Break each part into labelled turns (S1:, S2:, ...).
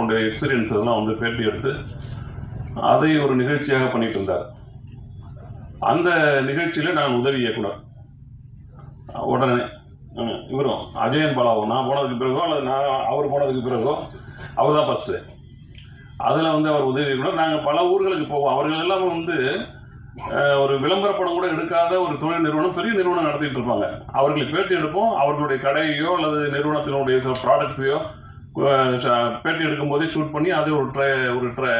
S1: அவனுடைய எக்ஸ்பீரியன்ஸ் எல்லாம் வந்து பேட்டி எடுத்து அதை ஒரு நிகழ்ச்சியாக பண்ணிட்டு இருந்தார். அந்த நிகழ்ச்சியில் நான் உதவி இயக்குனர். உடனே இவரும் அஜயன் பாலாவும் நான் போனதுக்கு பிறகோ அல்லது நான் அவர் போனதுக்கு பிறகோ அவர் தான் ஃபஸ்ட்டு அதில் வந்து அவர் உதவி இயக்குனர். நாங்கள் பல ஊர்களுக்கு போவோம். அவர்கள் எல்லாம் வந்து ஒரு விளம்பர படம் கூட எடுக்காத ஒரு தொழில் நிறுவனம் பெரிய நிறுவனம் நடத்திட்டு இருப்பாங்க. அவர்களுக்கு பேட்டி எடுப்போம். அவர்களுடைய கடையோ அல்லது நிறுவனத்தினுடைய சில ப்ராடக்ட்ஸையோ பேட்டி எடுக்கும் போதே ஷூட் பண்ணி அதை ஒரு ட்ரை ஒரு ட்ரை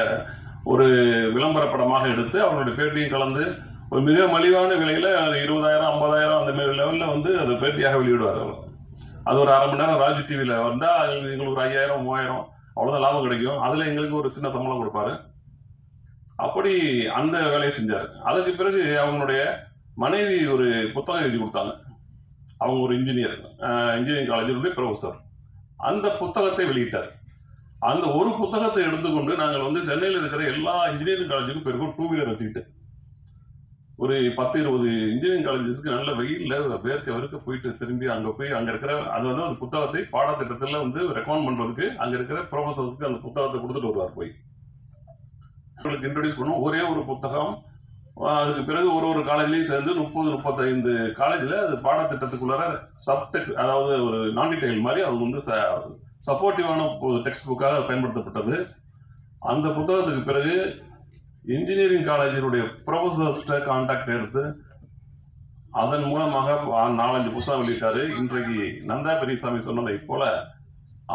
S1: ஒரு விளம்பர படமாக எடுத்து அவருடைய பேட்டியும் கலந்து ஒரு மிக மலிவான விலையில் இருபதாயிரம் ஐம்பதாயிரம் அந்த மாதிரி லெவலில் வந்து அது பேட்டியாக வெளியிடுவார் அவர். அது ஒரு அரை மணி நேரம் ராஜ் டிவியில் வந்தால் எங்களுக்கு ஒரு ஐயாயிரம் மூவாயிரம் அவ்வளோதான் லாபம் கிடைக்கும். அதில் எங்களுக்கு ஒரு சின்ன சம்பளம் கொடுப்பாரு. அப்படி அந்த வேலையை செஞ்சார். அதுக்கு பிறகு அவங்களுடைய மனைவி ஒரு புத்தகம் எழுதி கொடுத்தாங்க. அவங்க ஒரு இன்ஜினியர் இன்ஜினியரிங் காலேஜினுடைய ப்ரொஃபஸர் அந்த புத்தகத்தை வெளியிட்டார். அந்த ஒரு புத்தகத்தை எடுத்துக்கொண்டு நாங்கள் வந்து சென்னையில் இருக்கிற எல்லா இன்ஜினியரிங் காலேஜுக்கும் போயிருக்கோம் டூ வீலர் எடுத்துக்கிட்டு ஒரு பத்து இருபது இன்ஜினியரிங் காலேஜஸ்க்கு நல்ல வெயில்ல வேர்க்க வெறுக்க போயிட்டு திரும்பி அங்கே போய் அங்கே இருக்கிற அது வந்து அந்த புத்தகத்தை பாடத்திட்டத்தில் வந்து ரெக்கமெண்ட் பண்ணுறதுக்கு அங்கே இருக்கிற ப்ரொஃபசர்ஸ்க்கு அந்த புத்தகத்தை கொடுத்துட்டு வருவார் போய். உங்களுக்கு இன்ட்ரடியூஸ் பண்ணுவோம். ஒரே ஒரு புத்தகம் அதுக்கு பிறகு ஒரு ஒரு காலேஜ்லேயும் சேர்ந்து முப்பது முப்பத்தைந்து காலேஜில் அது பாடத்திட்டத்துக்குள்ளார சப்டெக் அதாவது ஒரு நான் டீடைல் மாதிரி அவங்க வந்து ச சப்போர்ட்டிவான டெக்ஸ்ட் புக்காக பயன்படுத்தப்பட்டது. அந்த புத்தகத்துக்கு பிறகு இன்ஜினியரிங் காலேஜினுடைய ப்ரொஃபஸர்ஸ்ட கான்டாக்ட் எடுத்து அதன் மூலமாக நாலஞ்சு புத்தகம் வெளியிட்டாரு. இன்றைக்கு நந்தா பெரியசாமி சொன்னதை போல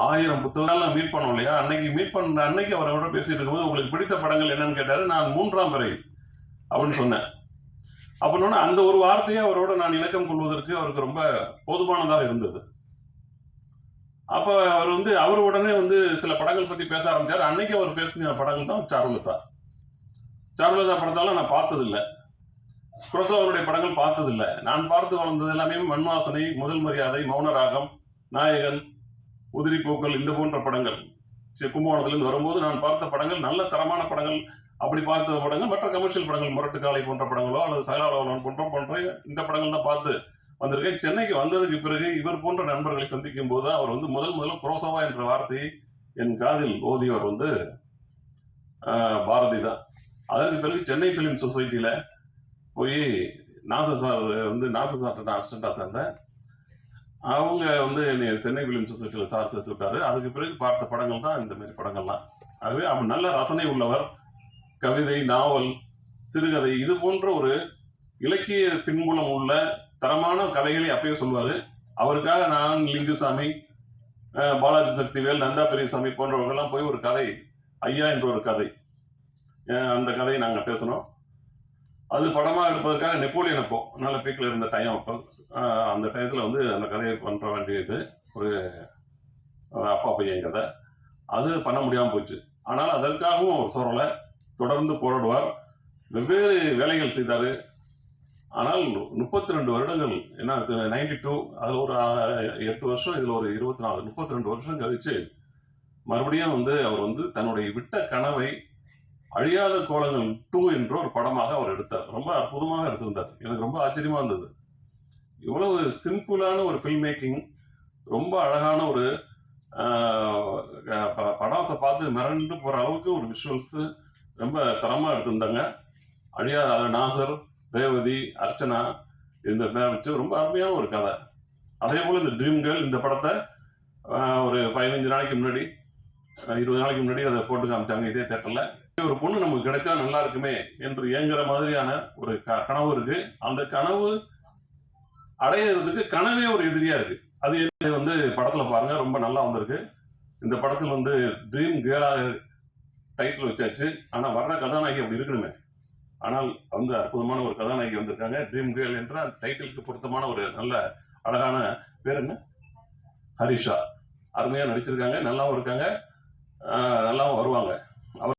S1: ஆயிரம் புத்தகங்கள் மீட் பண்ணோம் இல்லையா? அன்னைக்கு மீட் பண்ண அன்னைக்கு அவரோட பேசிட்டு இருக்கும்போது உங்களுக்கு பிடித்த படங்கள் என்னன்னு கேட்டாரு. நான் மூன்றாம் வரை அப்படின்னு சொன்னேன். அப்படின்னா அந்த ஒரு வார்த்தையை அவரோட நான் இணக்கம் கொள்வதற்கு அவருக்கு ரொம்ப போதுமானதாக இருந்தது. அப்ப அவர் வந்து அவர் உடனே வந்து சில படங்கள் பத்தி பேச ஆரம்பிச்சார். அன்னைக்கு அவர் பேசின படங்கள் தான் சாருலதா. சாருலதா படத்தெல்லாம் நான் பார்த்ததில்லை. குரசோவருடைய படங்கள் பார்த்ததில்லை. நான் பார்த்து வளர்ந்தது எல்லாமே மண்வாசனை முதல் மரியாதை மௌனராகம் நாயகன் உதிரி பூக்கள் இந்த போன்ற படங்கள். கும்பகோணத்திலிருந்து வரும்போது நான் பார்த்த படங்கள் நல்ல தரமான படங்கள். அப்படி பார்த்த படங்கள் மற்ற கமர்ஷியல் படங்கள் முரட்டு காலை போன்ற படங்களோ அல்லது சகலாவலவன் போன்ற போன்ற இந்த படங்கள் தான் பார்த்து வந்திருக்கேன். சென்னைக்கு வந்ததுக்கு பிறகு இவர் போன்ற நண்பர்களை சந்திக்கும் போது அவர் வந்து முதல் முதல்ல குரோசவா என்ற வார்த்தையை என் காதில் ஓதியவர் வந்து பாரதி தான். அதற்கு பிறகு சென்னை பிலிம் சொசைட்டியில் போய் நாச சார் வந்து நாச சார் நான் அசிஸ்டண்டா சேர்ந்தேன். அவங்க வந்து என்னை சென்னை பிலிம் சொசைட்டியில் சார் சேர்த்து விட்டாரு. அதுக்கு பிறகு பார்த்த படங்கள் தான் இந்த மாதிரி படங்கள்லாம். ஆகவே அவர் நல்ல ரசனை உள்ளவர். கவிதை நாவல் சிறுகதை இது போன்ற ஒரு இலக்கிய பின்புலம் உள்ள தரமான கதைகளை அப்பயே சொல்லுவார் அவருக்காக நான் லிங்குசாமி பாலாஜி சக்திவேல் நந்தா பெரியசாமி போன்றவர்கள்லாம் போய் ஒரு கதை ஐயா என்ற ஒரு கதை அந்த கதையை நாங்கள் பேசணும் அது படமாக எடுப்பதற்காக நெப்போலியன் அப்போ நல்ல பீக்கில் இருந்த டைம் அப்போ அந்த டயத்தில் வந்து அந்த கதையை பண்ணுற வேண்டியது ஒரு அப்பா பையன் கதை. அது பண்ண முடியாமல் போச்சு. ஆனால் அதற்காகவும் அவர் சொல்லலை தொடர்ந்து போராடுவார். வெவ்வேறு வேலைகள் செய்தார். ஆனால் முப்பத்தி ரெண்டு வருடங்கள் என்ன நைன்டி டூ அதில் ஒரு எட்டு வருஷம் இதில் ஒரு இருபத்தி நாலு முப்பத்தி ரெண்டு வருஷம் கழிச்சு மறுபடியும் வந்து அவர் வந்து தன்னுடைய விட்ட கனவை அழியாத கோலங்கள் டூ என்ற ஒரு படமாக அவர் எடுத்தார். ரொம்ப அற்புதமாக எடுத்திருந்தார். எனக்கு ரொம்ப ஆச்சரியமா இருந்தது. இவ்வளவு சிம்பிளான ஒரு ஃபில்ம் மேக்கிங் ரொம்ப அழகான ஒரு ப- படத்தை பார்த்து மிரண்டு போகிற அளவுக்கு ஒரு விஷுவல்ஸு ரொம்ப தரமாக எடுத்திருந்தாங்க. அழியா நாசர் ரேவதி அர்ச்சனா இந்த பேர் வச்சு ரொம்ப அருமையான ஒரு கதை. அதே போல் இந்த ட்ரீம் கேர்ள் இந்த படத்தை ஒரு பதினஞ்சு நாளைக்கு முன்னாடி இருபது நாளைக்கு முன்னாடி அதை போட்டு காமிச்சாங்க இதே தேட்டரில். ஒரு பொண்ணு நமக்கு கிடைச்சா நல்லா இருக்குமே என்று ஏங்குற மாதிரியான ஒரு க- கனவு இருக்கு. அந்த கனவு அடையிறதுக்கு கனவே ஒரு எதிரியா இருக்கு. அது வந்து படத்துல பாருங்க ரொம்ப நல்லா வந்திருக்கு. இந்த படத்தில் வந்து ட்ரீம் கேர்ளாக டைட்டில் வச்சாச்சு. ஆனால் வர்ற கதாநாயகி அப்படி இருக்கணுமே. ஆனால் வந்து அற்புதமான ஒரு கதாநாயகி வந்திருக்காங்க. ட்ரீம் கேர்ள் என்ற டைட்டிலுக்கு பொருத்தமான ஒரு நல்ல அழகான பேர் என்ன? ஹரிஷா. அருமையாக நடிச்சிருக்காங்க நல்லாவும் இருக்காங்க நல்லாவும் வருவாங்க.